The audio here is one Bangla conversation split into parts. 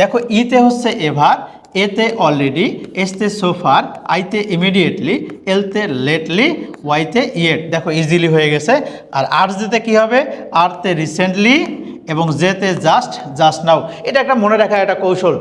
দেখো ইতে হচ্ছে এভার, এতে অলরেডি এসতে সোফার আইতে ইমিডিয়েটলি এলতে লেটলি ওয়াইতে ইয়েট দেখো ইজিলি হয়ে গেছে। আর আর যেতে কী হবে? আরতে রিসেন্টলি এবং যেতে জাস্ট জাস্ট নাও এটা একটা মনে রাখা একটা কৌশল।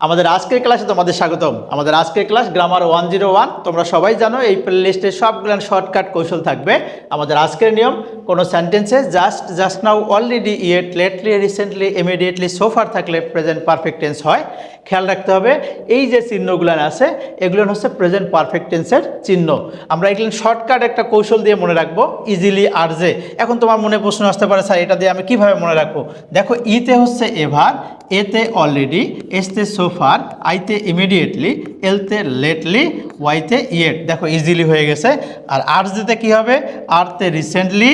আমাদের আজকের ক্লাসে তোমাদের স্বাগতম। আমাদের আজকের class grammar one zero one তোমরা সবাই জানো এই প্লে লিস্টে সবগুলো শর্টকাট কৌশল থাকবে। আমাদের আজকের নিয়ম, কোনো সেন্টেন্সে just just now already yet lately recently immediately so far থাকলে প্রেজেন্ট পারফেক্ট টেন্স হয়। খেয়াল রাখতে হবে। এই যে চিহ্নগুলো আছে এগুলো হচ্ছে প্রেজেন্ট পারফেক্ট টেন্সের চিহ্ন। আমরা এগুলো শর্টকাট একটা কৌশল দিয়ে মনে রাখব ইজিলি আর যে। এখন তোমার মনে প্রশ্ন আসতে পারে, স্যার, এটা দিয়ে আমি কীভাবে মনে রাখব? দেখো ইতে হচ্ছে এভার, এতে অলরেডি এসতে সোফার আইতে ইমিডিয়েটলি এলতে লেটলি ওয়াইতে ইয়েট দেখো ইজিলি হয়ে গেছে। আর আর যেতে কী হবে? আরতে রিসেন্টলি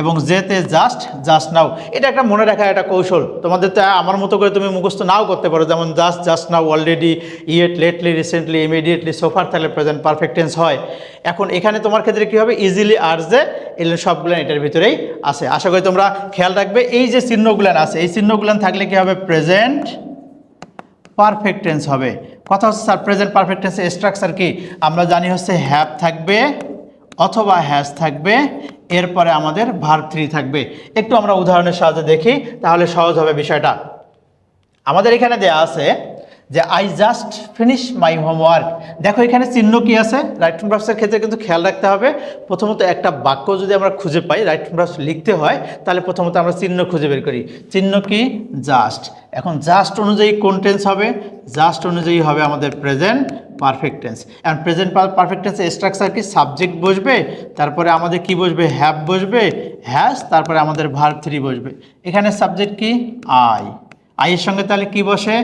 এবং যেতে জাস্ট জাস্ট নাও এটা একটা মনে রাখা একটা কৌশল। তোমাদের তো আমার মতো করে তুমি মুখস্থ নাও করতে পারো। যেমন just just now already yet lately recently immediately so far তাহলে প্রেজেন্ট পারফেক্ট টেন্স হয়। এখন এখানে তোমার ক্ষেত্রে কী হবে? ইজিলি আর যে এগুলো সবগুলো এটার ভিতরেই আছে আশা করি তোমরা খেয়াল রাখবে। এই যে চিহ্নগুলান আছে, এই চিহ্নগুলান থাকলে কী হবে? প্রেজেন্ট পারফেক্ট টেন্স হবে। কথা হচ্ছে স্যার প্রেজেন্ট পারফেক্ট টেন্সের স্ট্রাকচার কি? আমরা জানি হচ্ছে হ্যাভ থাকবে অথবা হ্যাজ থাকবে এরপরে আমাদের ভার থ্রি থাকবে। একটু আমরা উদাহরণের সাহায্যে দেখি, তাহলে সহজ হবে বিষয়টা। আমাদের এখানে দেয়া আছে যে I just finish my homework দেখো, এখানে চিহ্ন কি আছে? রাইট ব্রাসের ক্ষেত্রে কিন্তু খেয়াল রাখতে হবে। প্রথমত একটা বাক্য যদি আমরা খুঁজে পাই রাইট ব্রাস লিখতে হয়, তাহলে প্রথমত আমরা চিহ্ন খুঁজে বের করি। চিহ্ন কি? জাস্ট এখন জাস্ট অনুযায়ী কোন টেন্স হবে? জাস্ট অনুযায়ী হবে আমাদের প্রেজেন্ট পারফেক্ট টেন্স এখন প্রেজেন্ট পারফেক্ট টেন্সের স্ট্রাকচার কি? সাবজেক্ট বসবে, তারপরে আমাদের কি বসবে? হ্যাভ বসবে হ্যাজ তারপরে আমাদের ভার থ্রি বসবে। এখানে সাবজেক্ট কি? আই আইয়ের সঙ্গে তাহলে কি বসে?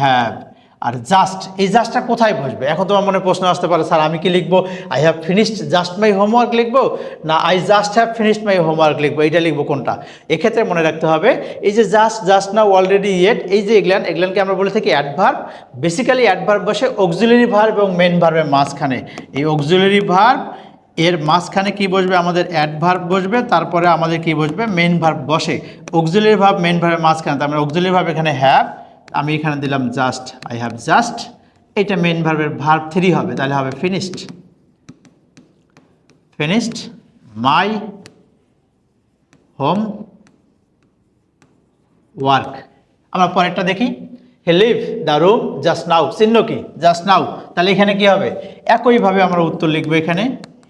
হ্যাভ আর জাস্ট এই জাস্টটা কোথায় বসবে? এখন তোমার মনে প্রশ্ন আসতে পারে, স্যার, আমি কি লিখব? I have finished just my homework লিখব? না I just have finished my homework লিখব? এইটা লিখব কোনটা? এক্ষেত্রে মনে রাখতে হবে, এই যে just just now already yet এই যে এগুলান, এগুলানকে আমরা বলে থাকি অ্যাডভার্ব বেসিক্যালি অ্যাডভার্ব বসে অক্সিলারি ভার্ব এবং মেন ভার্বের মাঝখানে। এই অক্সিলারি ভার্ব এর মাঝখানে কি বসবে? আমাদের অ্যাডভার্ব বসবে, তারপরে আমাদের কি বসবে? মেন ভার্ব বসে। অক্সিলারি ভার্ব মেন ভার্বের মাঝখানে। তার মানে অক্সিলারি ভার্ব এখানে হ্যাভ আমি এখানে দিলাম জাস্ট আই হ্যাভ জাস্ট এটা মেন ভার্বের ভার্ব থ্রি হবে, তাহলে হবে finished finished my homework আমরা পরেরটা দেখি। He leave the room just now চিহ্ন কি? জাস্ট নাও তাহলে এখানে কি হবে? একইভাবে আমরা উত্তর লিখব এখানে।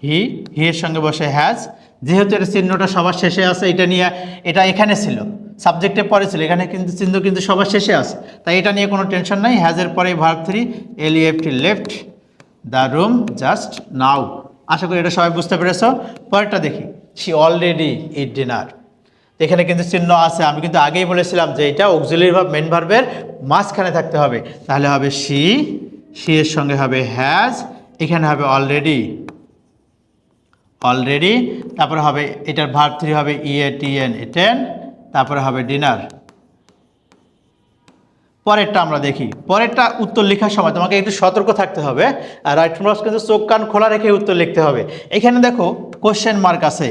হি হি এর সঙ্গে বসে হ্যাজ যেহেতু এটা চিহ্নটা সবার শেষে আছে, এটা নিয়ে, এটা এখানে ছিল। সাবজেক্টে পরে ছিল। এখানে কিন্তু চিহ্ন কিন্তু সবার শেষে আছে। তাই এটা নিয়ে কোনো টেনশন নাই। হ্যাজের পরে verb three L F T left the room just now আশা করি এটা সবাই বুঝতে পেরেছ। পরেরটা দেখি। শি অলরেডি ইট ডিনার এখানে কিন্তু চিহ্ন আছে। আমি কিন্তু আগেই বলেছিলাম যে এটা অক্সিলারি ভাব মেন ভার্বের মাঝখানে থাকতে হবে। তাহলে হবে শি শি এর সঙ্গে হবে হ্যাজ এখানে হবে অলরেডি অলরেডি তারপরে হবে, এটার ভার্ব থ্রি হবে ই এ টি এন এটেন তারপরে হবে ডিনার পরেরটা আমরা দেখি। পরেরটা উত্তর লেখার সময় তোমাকে একটু সতর্ক থাকতে হবে। আর রাইট ফ্রম কিন্তু চোখ, কান খোলা রেখে উত্তর লিখতে হবে। এখানে দেখো কোশ্চেন মার্ক আছে।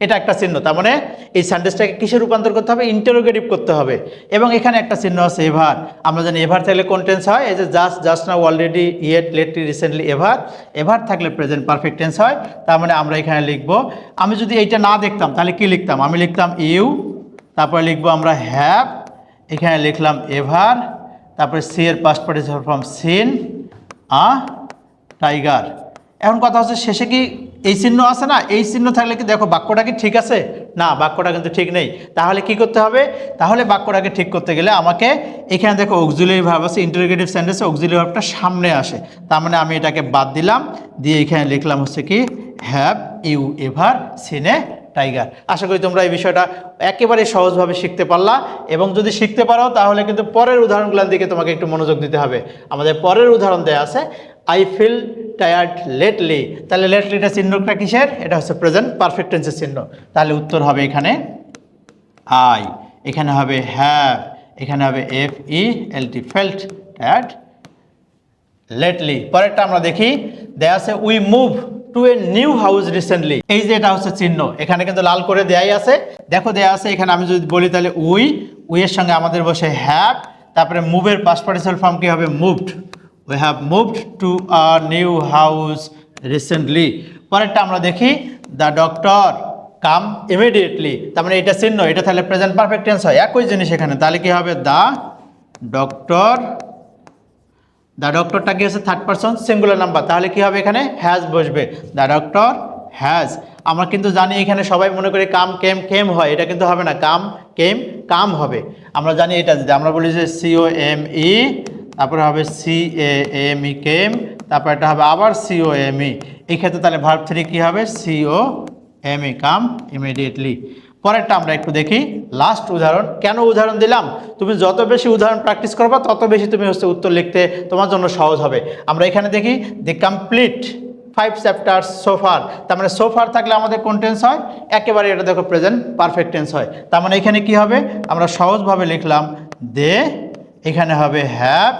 এটা একটা চিহ্ন, তার মানে এই সেন্টেন্সটাকে কিসে রূপান্তর করতে হবে? ইন্টারোগেটিভ করতে হবে। এবং এখানে একটা চিহ্ন আছে, এভার। আমরা জানি এভার থাকলে কোনটেন্স হয়। এই যে জাস্ট জাস্ট না already yet lately recently ever ever থাকলে প্রেজেন্ট পারফেক্ট টেন্স হয়। তার মানে আমরা এখানে লিখব। আমি যদি এইটা না দেখতাম, তাহলে কি লিখতাম? আমি লিখতাম ইউ তারপরে লিখব আমরা হ্যাপ এখানে লিখলাম এভার, তারপরে সি এর past participle form seen a tiger এখন কথা হচ্ছে শেষে কি এই চিহ্ন আছে না? এই চিহ্ন থাকলে কি দেখো বাক্যটা কি ঠিক আছে? না, বাক্যটা কিন্তু ঠিক নেই। তাহলে কি করতে হবে? তাহলে বাক্যটাকে ঠিক করতে গেলে আমাকে এখানে দেখো অক্সিলারি ভাব আছে ইন্টারোগেটিভ সেন্টেন্সে অক্সিলারি ভার্বটা সামনে আসে। তার মানে আমি এটাকে বাদ দিলাম, দিয়ে এখানে লিখলাম হচ্ছে কি হ্যাভ ইউ এভার সিনে টাইগার আশা করি তোমরা এই বিষয়টা একেবারে সহজভাবে শিখতে পারলা, এবং যদি শিখতে পারো, তাহলে কিন্তু পরের উদাহরণগুলোর দিকে তোমাকে একটু মনোযোগ দিতে হবে। আমাদের পরের উদাহরণ দেওয়া আছে আই ফিল টায়ার্ড লেটলি তাহলে লেটলিটা চিহ্নটা কিসের? এটা হচ্ছে প্রেজেন্ট পারফেক্ট টেন্সের চিহ্ন। তাহলে উত্তর হবে এখানে আই এখানে হবে হ্যাভ এখানে হবে F E L T felt tired lately পরেরটা আমরা দেখি। দেয়া আছে we move to a new house recently এই যে এটা হচ্ছে চিহ্ন। এখানে কিন্তু লাল করে দেয়াই আছে। দেখো দেয়া আছে, এখানে আমি যদি বলি তাহলে উই উইয়ের সঙ্গে আমাদের বসে হ্যাভ তারপরে মুভের পাস পার্টিসিপাল ফর্ম কি হবে? Moved we have moved to a new house recently পরেরটা আমরা দেখি দ্য ডক্টর কাম ইমিডিয়েটলি তার মানে এটা চিহ্ন এটা তাহলে প্রেজেন্ট পারফেক্ট টেন্স হয়। একই জিনিস এখানে, তাহলে কি হবে? দ্য ডক্টর দ্য ডক্টরটা কি হচ্ছে? থার্ড পারসন সিঙ্গুলার নাম্বার তাহলে কি হবে এখানে? হ্যাজ বসবে। দ্য ডক্টর হ্যাজ আমরা কিন্তু জানি এখানে সবাই মনে করি কাম কেম কেম হয়। এটা কিন্তু হবে না। কাম কেম কাম হবে। আমরা জানি এটা যদি, আমরা বলি যে সিও এম ই তারপরে হবে সি এ এম ই কেম তারপর এটা হবে আবার সিও এম ই এই ক্ষেত্রে তাহলে ভার্ব থ্রি কী হবে? C O M E come immediately পরেরটা আমরা একটু দেখি। লাস্ট উদাহরণ। কেন উদাহরণ দিলাম? তুমি যত বেশি উদাহরণ প্র্যাকটিস করবা, তত বেশি তুমি হচ্ছে উত্তর লিখতে তোমার জন্য সহজ হবে। আমরা এখানে দেখি দি কমপ্লিট ফাইভ চ্যাপ্টার সোফার তার মানে সোফার থাকলে আমাদের কোন টেন্স হয়? একেবারে এটা দেখো প্রেজেন্ট পারফেক্ট টেন্স হয়। তার মানে এখানে কি হবে? আমরা সহজভাবে লিখলাম দে এখানে হবে হ্যাভ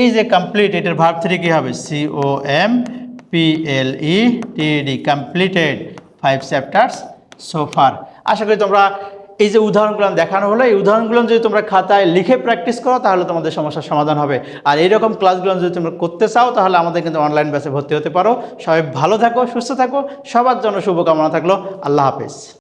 এই যে কমপ্লিট এটার ভার্ব থ্রি কী হবে? C O M P L E T D completed five chapters so far আশা করি তোমরা এই যে উদাহরণগুলো দেখানো হলো, এই উদাহরণগুলো যদি তোমরা খাতায় লিখে প্র্যাকটিস করো, তাহলে তোমাদের সমস্যার সমাধান হবে। আর এইরকম ক্লাসগুলো যদি তোমরা করতে চাও, তাহলে আমাদের কিন্তু অনলাইন ব্যাচে ভর্তি হতে পারো। সবাই ভালো থাকো, সুস্থ থাকো, সবার জন্য শুভকামনা থাকল। আল্লাহ হাফেজ।